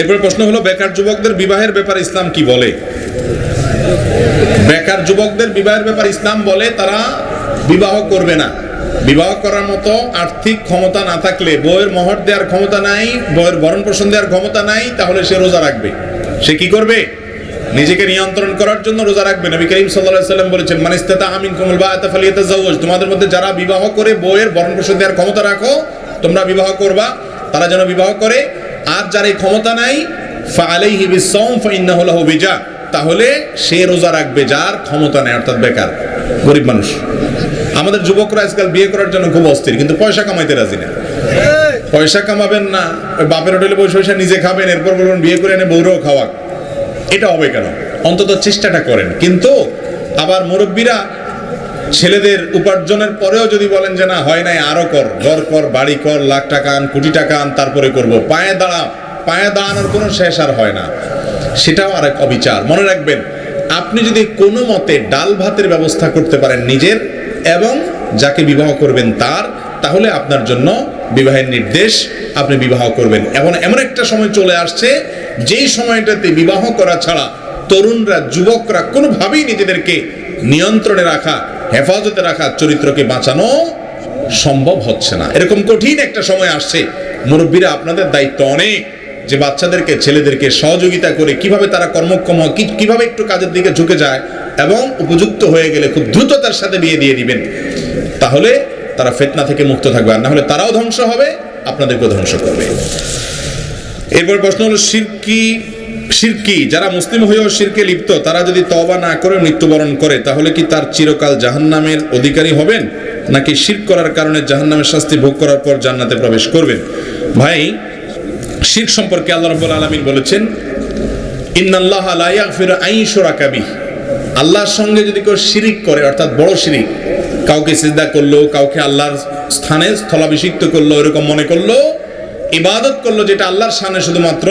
এরপরে প্রশ্ন হলো, বেকার যুবকদের বিবাহের ব্যাপারে ইসলাম কি বলে? বেকার যুবকদের বিবাহের ব্যাপারে ইসলাম বলে, তারা বিবাহ করবে না। বিবাহ করার মতো আর্থিক ক্ষমতা না থাকলে, বইয়ের মহর দেওয়ার ক্ষমতা নাই, বইয়ের ভরণ পোষণ দেওয়ার ক্ষমতা নাই, তাহলে সে রোজা রাখবে। সে কি করবে? নিজেকে নিয়ন্ত্রণ করার জন্য রোজা রাখবে। নবী করিম সাল্লাল্লাহু সাল্লাম বলেছেন মানিস্তাতা আমিন কুমুল বা আতাফালিয়াতাজাওয়াজ তোমাদের মধ্যে যারা বিবাহ করে, বইয়ের ভরণ পোষণ দেওয়ার ক্ষমতা রাখো, তোমরা বিবাহ করবা। তারা যেন বিবাহ করে আর যার এই ক্ষমতা নাই তাহলে সে রোজা রাখবে যার ক্ষমতা নেই, অর্থাৎ বেকার, গরিব মানুষ। আমাদের যুবকরা আজকাল বিয়ে করার জন্য খুব অস্থির, কিন্তু পয়সা কামাইতে রাজি না। পয়সা কামাবেন না, ওই বাপের হোটেলে বসে বসে নিজে খাবেন, এরপর বলবেন বিয়ে করে এনে বউরাও খাওয়া এটা হবে কেন? অন্তত চেষ্টাটা করেন। কিন্তু আবার মুরব্বীরা ছেলেদের উপার্জনের পরেও যদি বলেন যে না, হয় নাই, আরও কর ঘর কর, বাড়ি কর, লাখ টাকা আন, কোটি টাকা আন, তারপরে করব। পায়ে দাঁড়া, পায়ে দাঁড়ানোর কোনো শেষ আর হয় না। সেটাও আর এক অবিচার। মনে রাখবেন, আপনি যদি কোনো মতে ডাল ভাতের ব্যবস্থা করতে পারেন নিজের এবং যাকে বিবাহ করবেন তার, তাহলে আপনার জন্য বিবাহের নির্দেশ আপনি বিবাহ করবেন। এখন এমন একটা সময় চলে আসছে, যেই সময়টাতে বিবাহ করা ছাড়া তরুণরা, যুবকরা কোনোভাবেই নিজেদেরকে নিয়ন্ত্রণে রাখা হেফাজতে রাখা চরিত্রকে বাঁচানো সম্ভব হচ্ছে না। এরকম কঠিন একটা সময় আসছে। মুরব্বীরা আপনাদের দায়িত্ব অনেক যে বাচ্চাদেরকে ছেলেদেরকে সহযোগিতা করে কীভাবে তারা কর্মক্ষম হয়, কীভাবে একটু কাজের দিকে ঝুঁকে যায় এবং উপযুক্ত হয়ে গেলে খুব দ্রুততার সাথে বিয়ে দিয়ে দিবেন। তাহলে তারা ফেতনা থেকে মুক্ত থাকবে আর না হলে তারাও ধ্বংস হবে আপনাদেরকেও ধ্বংস করবে। এরপর প্রশ্ন হলো শিরকি শিরকি, যারা মুসলিম হয়েও শিরকে লিপ্ত, তারা যদি তওবা না করে মৃত্যুবরণ করে, তাহলে কি তার চিরকাল জাহান্নামের অধিকারী হবেন? নাকি শিরক করার কারণে জাহান্নামের শাস্তি ভোগ করার পর জান্নাতে প্রবেশ করবেন? ভাই, শিরক সম্পর্কে আল্লাহ রাব্বুল আলামিন বলেছেন, ইন্নাল্লাহা আন ইউশরাকা বিহি। আল্লাহর সঙ্গে যদি কেউ শিরিক করে, অর্থাৎ বড় শিরিক, কাউকে সিজদা করল, কাউকে আল্লাহর স্থানে স্থলাভিষিক্ত করল, এরকম মনে করল, ইবাদত করল, যেটা আল্লাহর সামনে শুধুমাত্র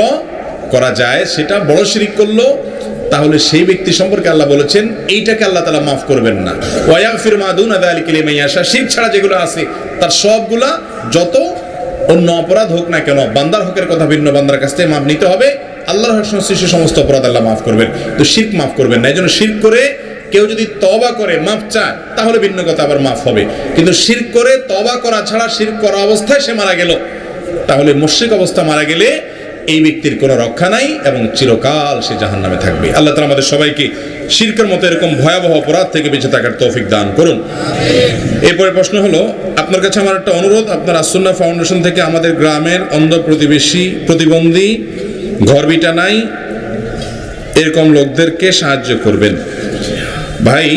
করা যায়, সেটা বড় শিরিক করল, তাহলে সেই ব্যক্তি সম্পর্কে আল্লাহ বলেছেন, এইটাকে আল্লাহ তালা মাফ করবেন না। ওয়াগফির মাদুন আদালিক লিমান ইয়াশা, শিরক ছাড়া যেগুলো আছে, তার সবগুলা যত অন্য অপরাধ হোক না কেন, বান্দার হকের কথা ভিন্ন বান্দার কাছ থেকে মাপ নিতে হবে, আল্লাহর হক সংশ্লিষ্ট সমস্ত অপরাধ আল্লাহ মাফ করবেন। তো শির্ক মাফ করবেন না এই জন্য শির্ক করে কেউ যদি তবা করে, মাফ চায়, তাহলে ভিন্ন কথা আবার মাফ হবে। কিন্তু শির্ক করে তবা করা ছাড়া, শির্ক করা অবস্থায় সে মারা গেল। তাহলে মুশ্রিক অবস্থা মারা গেলে এই ব্যক্তির কোনো রক্ষা নাই এবং চিরকাল সে জাহান নামে থাকবে। আল্লাহ তালা আমাদের সবাইকে শির্কের মতো এরকম ভয়াবহ অপরাধ থেকে বেঁচে থাকার তৌফিক দান করুন। এরপরে প্রশ্ন হলো, আপনার কাছে আমার একটা অনুরোধ, আপনার আসন্না ফাউন্ডেশন থেকে আমাদের গ্রামের অন্ধ প্রতিবেশী, প্রতিবন্ধী ঘরবিটা নাই, এরকম লোকদেরকে সাহায্য করবেন। ভাই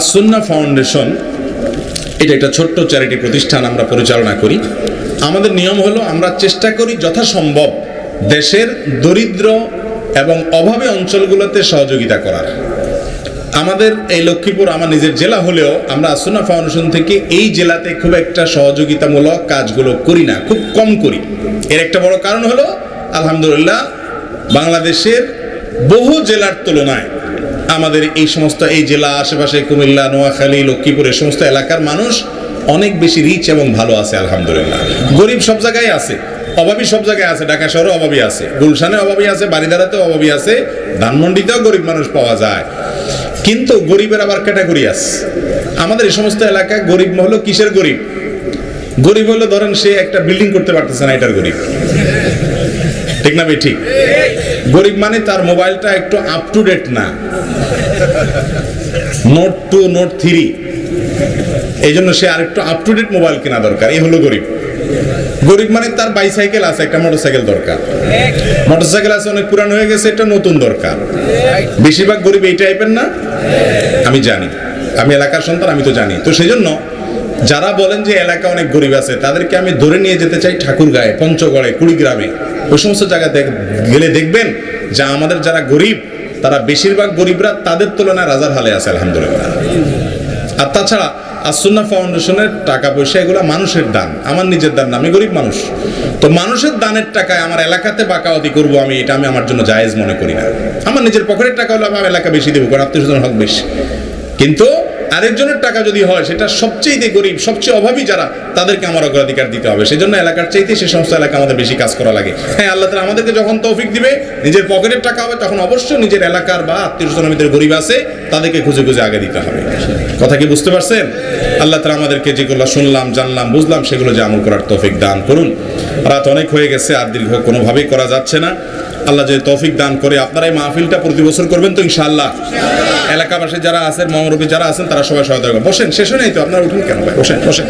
আসন্না ফাউন্ডেশন, এটা একটা ছোট্ট চ্যারিটি প্রতিষ্ঠান আমরা পরিচালনা করি। আমাদের নিয়ম হলো, আমরা চেষ্টা করি যথাসম্ভব দেশের দরিদ্র এবং অভাবী অঞ্চলগুলোতে সহযোগিতা করার। আমাদের এই লক্ষ্মীপুর আমার নিজের জেলা হলেও আমরা আসুনা ফাউন্ডেশন থেকে এই জেলাতে খুব একটা সহযোগিতামূলক কাজগুলো করি না, খুব কম করি। এর একটা বড় কারণ হলো, আলহামদুলিল্লাহ, বাংলাদেশের বহু জেলার তুলনায় আমাদের এই সমস্ত এই জেলা আশেপাশে কুমিল্লা, নোয়াখালী, লক্ষ্মীপুর এই সমস্ত এলাকার মানুষ অনেক বেশি রিচ এবং ভালো আছে, আলহামদুলিল্লাহ। গরিব সব জায়গায় আছে। অভাবী সব জায়গায় আছে। ঢাকা শহরে অভাবী আছে। গুলশানে অভাবী আছে। বাড়িদারাতেও অভাবী আছে। ধানমন্ডিতেও গরিব মানুষ পাওয়া যায়। কিন্তু গরিবের আবার ক্যাটাগরি আছে। আমাদের এই সমস্ত এলাকায় গরিব হলো কিসের গরিব? গরিব হলো ধরেন সে একটা বিল্ডিং করতে পারতেছে না, এটার গরিব। ঠিক না ঠিক। গরিব মানে তার মোবাইলটা একটু আপ টু ডেট না। নোট টু নোট থ্রি এই জন্য সে আরেকটু আপ টু ডেট মোবাইল কেনা দরকার। এই হলো গরিব। গরিব মানে তার বাইসাইকেল আছে, একটা মোটরসাইকেল দরকার। মোটরসাইকেল আছে, অনেক পুরানো হয়ে গেছে একটা নতুন দরকার। বেশিরভাগ গরিব এই টাইপের না? আমি জানি। আমি এলাকার সন্তান, আমি তো জানি। তো সেই জন্য যারা বলেন যে এলাকা অনেক গরিব আছে, তাদেরকে আমি ধরে নিয়ে যেতে চাই ঠাকুরগাঁয়ে, পঞ্চগড়ে, কুড়িগ্রামে। ওই সমস্ত জায়গায় গেলে দেখবেন যে আমাদের যারা গরিব, তারা বেশিরভাগ গরিবরা তাদের তুলনায় রাজার হালে আছে, আলহামদুলিল্লাহ। আর তাছাড়া আসুন্না ফাউন্ডেশনের টাকা পয়সা এগুলো মানুষের দান। আমার নিজের দান না, আমি গরিব মানুষ। তো মানুষের দানের টাকায় আমার এলাকাতে বাকাওয়াতি করব আমি, এটা আমি আমার জন্য জায়েজ মনে করি না। আমার নিজের পকেটের টাকা হলে আমার এলাকা বেশি দেবো কারণ আত্মীয় হক বেশি। কিন্তু আরেকজনের টাকা যদি হয়, সেটা সবচেয়ে গরিব, সবচেয়ে অভাবী যারা, তাদেরকে আমার অগ্রাধিকার দিতে হবে। সেই জন্য এলাকার চাইতে সে সমস্ত এলাকা আমাদের বেশি কাজ করা লাগে। হ্যাঁ আল্লাহ তালা আমাদেরকে যখন তৌফিক দিবে, নিজের পকেটের টাকা হবে, তখন অবশ্যই নিজের এলাকার বা আত্মীয় গরিব আছে, তাদেরকে খুঁজে খুঁজে আগে দিতে হবে। কথা কি বুঝতে পারছেন? আল্লাহ তালা আমাদেরকে যেগুলো শুনলাম, জানলাম, বুঝলাম, সেগুলো যে আমল করার তৌফিক দান করুন। রাত অনেক হয়ে গেছে, আর দীর্ঘ কোনোভাবেই করা যাচ্ছে না। আল্লাহ যে তৌফিক দান করে। আপনারা এই মাহফিলটা প্রতি বছর করবেন তো ইনশাআল্লাহ? এলাকাবাসী যারা আছেন মহারবী যারা আছেন, তারা সবাই সহায়তা করবেন। বসেন, শেষ নাই তো, আপনারা উঠুন কেন ভাই? বসেন বসেন।